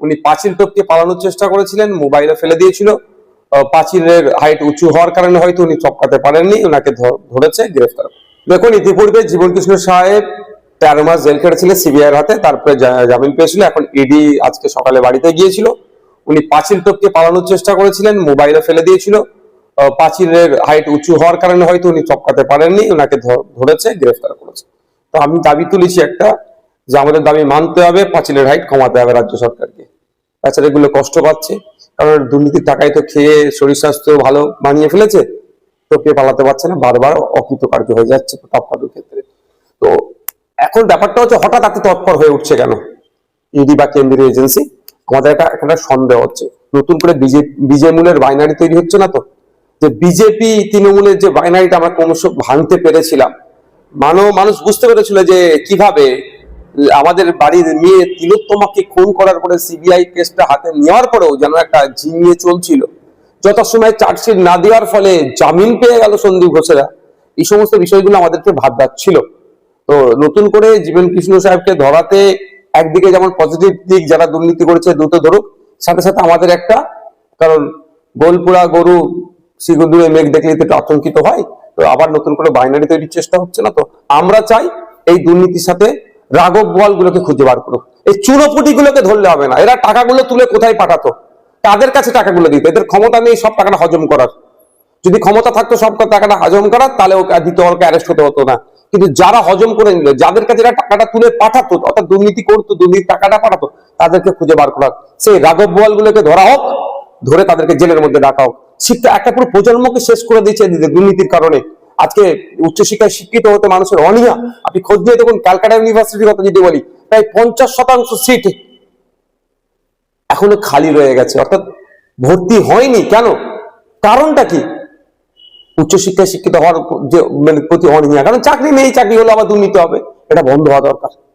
উনি পাঁচিল টপকে পালানোর চেষ্টা করেছিলেন মোবাইলে ফেলে দিয়েছিল। পাঁচিলের হাইট উঁচু হওয়ার কারণে হয়তো উনি চপকাতে পারেননি ওনাকে ধরেছে, গ্রেফতার। দেখুন, ইতিপূর্বে জীবন কৃষ্ণ সাহেব তেরো মাস জেল কেটেছিলেন সিবিআইয়ের হাতে, তারপরে জামিন পেয়েছিল, এখন ইডি আজকে সকালে বাড়িতে গিয়েছিল। উনি পাঁচিল টপকে পালানোর চেষ্টা করেছিলেন মোবাইলে ফেলে দিয়েছিল। পাঁচিলের হাইট উঁচু হওয়ার কারণে হয়তো উনি চপকাতে পারেননি ওনাকে ধরেছে, গ্রেফতার করেছে। তো আমি দাবি তুলেছি একটা, যে আমাদের দাবি মানতে হবে পাঁচিলের হাইট কমাতে হবে রাজ্য সরকারকে। এগুলো কষ্ট পাচ্ছে। কারণ দুর্নীতির টাকায় তো খেয়ে শরীর স্বাস্থ্য ভালো বানিয়ে ফেলেছে, তো কে পালাতে পারছে না, বারবার অকৃতকার্য হয়ে যাচ্ছে টপকানোর ক্ষেত্রে। তো এখন ব্যাপারটা হচ্ছে হঠাৎ এত তৎপর হয়ে উঠছে কেন? ইডি বা কেন্দ্রীয় এজেন্সি? আমাদের একটা একটা সন্দেহ হচ্ছে। নতুন করে বিজেপি বিজেমূলের বাইনারি তৈরি হচ্ছে না তো? যে বিজেপি, তৃণমূলের যে বাইনারিটা আমরা ক্রমশ ভাঙতে পেরেছিলাম। মানব মানুষ বুঝতে পেরেছিল যে কীভাবে আমাদের বাড়ির মেয়ে তিলোত্তমাকে খুন করার পরে সিবিআই কেসটা হাতে নেওয়ার পরেও যেন একটা ঝিমিয়ে চলছিল। যথাসময়ে চার্জশিট না দেওয়ার ফলে জামিন পেয়ে গেল সন্দীপ ঘোষেরা। এই সমস্ত বিষয়গুলো আমাদেরকে ভাবনাচ্ছিল তো নতুন করে জীবন কৃষ্ণ সাহেবকে ধরাতে একদিকে যেমন পজিটিভ দিক যারা দুর্নীতি করেছে দ্রুত ধরুক, সাথে সাথে আমাদের একটা, কারণ গোলপুরা গরু শিগুদুয়ে মেঘ দেখলে তো আতঙ্কিত হয়, তো আবার নতুন করে বাইনারি তৈরির চেষ্টা হচ্ছে না তো। আমরা চাই এই দুর্নীতির সাথে রাঘব বল গুলোকে খুঁজে বার করুক। এই চুনোপুটি গুলোকে ধরলে হবে না। এরা টাকাগুলো তুলে কোথায় পাঠাতো? তাদের কাছে টাকাগুলো দিত। এদের ক্ষমতা নেই সব টাকাটা হজম করার। যদি ক্ষমতা থাকতো সব টাকাটা হজম করার, তাহলে ওকে দিতে ওকে অ্যারেস্ট হতে হতো না। কিন্তু যারা হজম করে নিল, যাদের কাছে এরা টাকাটা তুলে পাঠাতো, অর্থাৎ দুর্নীতি করতো দুর্নীতি টাকাটা পাঠাতো, তাদেরকে খুঁজে বার করা সেই রাঘব বোয়াল গুলোকে ধরা হোক, ধরে তাদেরকে জেলের মধ্যে রাখা হোক। শিক্ষা একটা পুরো প্রজন্মকে শেষ করে দিয়েছে দুর্নীতির কারণে। আজকে উচ্চশিক্ষায় শিক্ষিত হতে মানুষের অনীহা। আপনি খোঁজ নিয়ে দেখুন, ক্যালকাটা ইউনিভার্সিটির কথা যদি বলি, প্রায় পঞ্চাশ শতাংশ সিট এখনও খালি রয়ে গেছে। অর্থাৎ ভর্তি হয়নি। কেন? কারণটা কি? উচ্চশিক্ষায় শিক্ষিত হওয়ার যে মানে প্রতি অনীহা। কারণ চাকরি নেই, চাকরি হলে আবার দুর্নীতি হবে। এটা বন্ধ হওয়া দরকার।